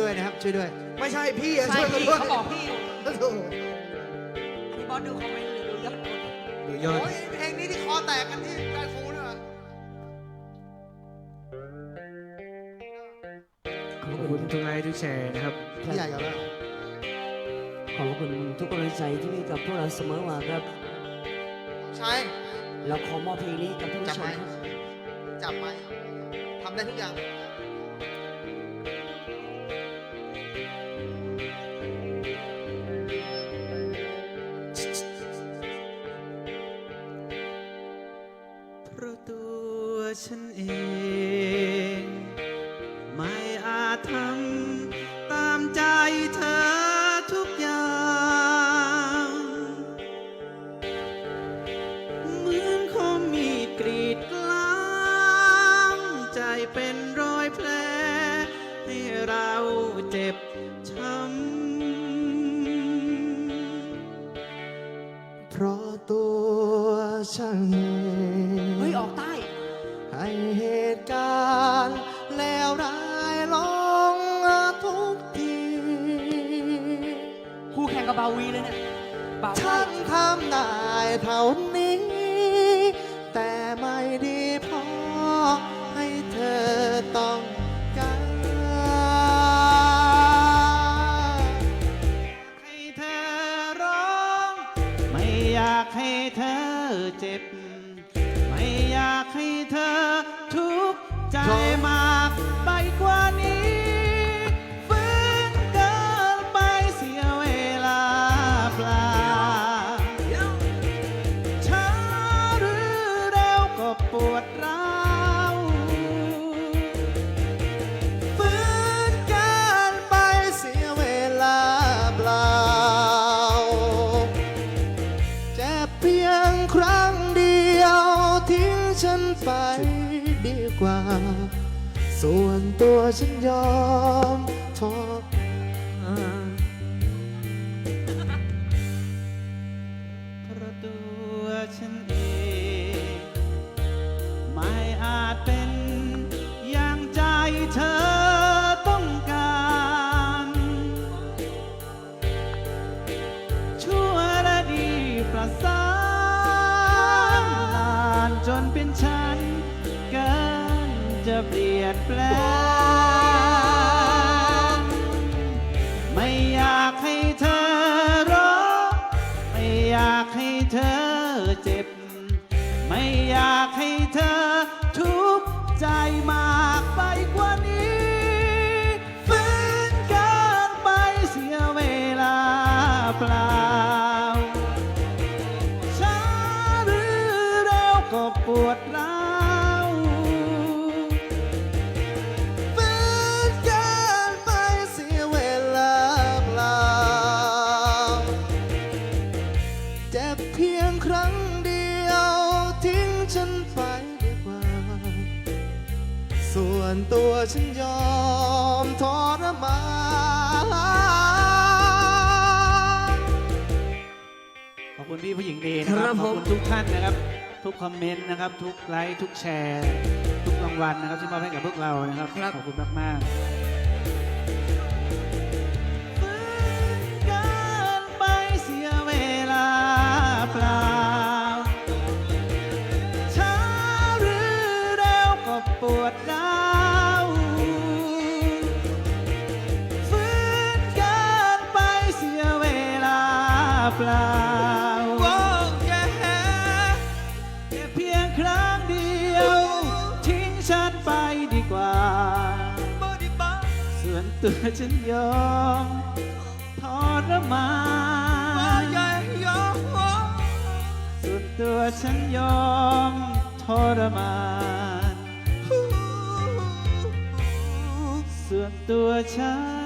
ด้วยนะครับ ช่วยด้วย ไม่ใช่พี่อะใช่ช่วยกันพี่ด้วยเขาบอกพี่อยู่โอ้โหพี่บอสดูคอมเมนต์หรือดูยอดคนหรือยอดโอ้ยเพลงนี้ที่คอแตกกันที่การฟูนะขอบคุณทุกไลค์ทุกแชร์นะครับ พี่ใหญ่กับเราขอบคุณทุกกำลังใจที่มีกับพวกเราเสมอมาครับ ใช่เราขอมอบเพลงนี้กับทุกจับชไหมมจับไหมทำได้ทุกอย่าง ฉันเอง ไม่อาจทำตามใจเธอทุกอย่าง เหมือนคมมีกรีดกลางใจเป็นรอยแผลให้เราเจ็บช้ำเพราะตัวฉันเอง เฮ้ย ออกใต้ ให้เหตุการณ์แล้วร้ายลงทุกที คู่แข่งกับบาวีเลยเนี่ยบาวีฉันทำได้เท่านี้ แต่ไม่ดีพอให้เธอต้องการให้เธอร้อง ไม่อยากให้เธอเจ็บไม่อยาก ให้เธอทุกข์ใจมากไปกว่านี้ ดีกว่า ส่วนตัวฉันยอมทนเพราะตัวฉันเองไม่อาจเป็นอย่างใจเธอต้องการ ชั่วและดีประสานนานจนเป็นฉันเกินจะ เปลี่ยนแปลง ไม่อยากให้เธอร้องไม่อยากให้เธอเจ็บ ไม่อยากให้เธอทุกข์ใจมา จ็บเพียงครั้งเดียว ทิ้งฉันไปดีกว่า ส่วนตัวฉันยอมทรมานขอบคุณพี่ผู้หญิงดีนะครับขอบคุณทุกท่านนะครับ ทุกคอมเมนต์นะครับ ทุกไลค์ทุกแชร์ ทุกรางวัลนะครับที่มอบให้กับพวกเรานะครับขอบคุณมากๆ ปวดร้าวฝืนเกินไปเสียเวลาเปล่าแค่แค่เพียงครั้งเดียว ทิ้งฉันไปดีกว่า ส่วนตัวฉันยอมทรมานส่วนตัวฉันยอมทรมานส่วน ตัวฉัน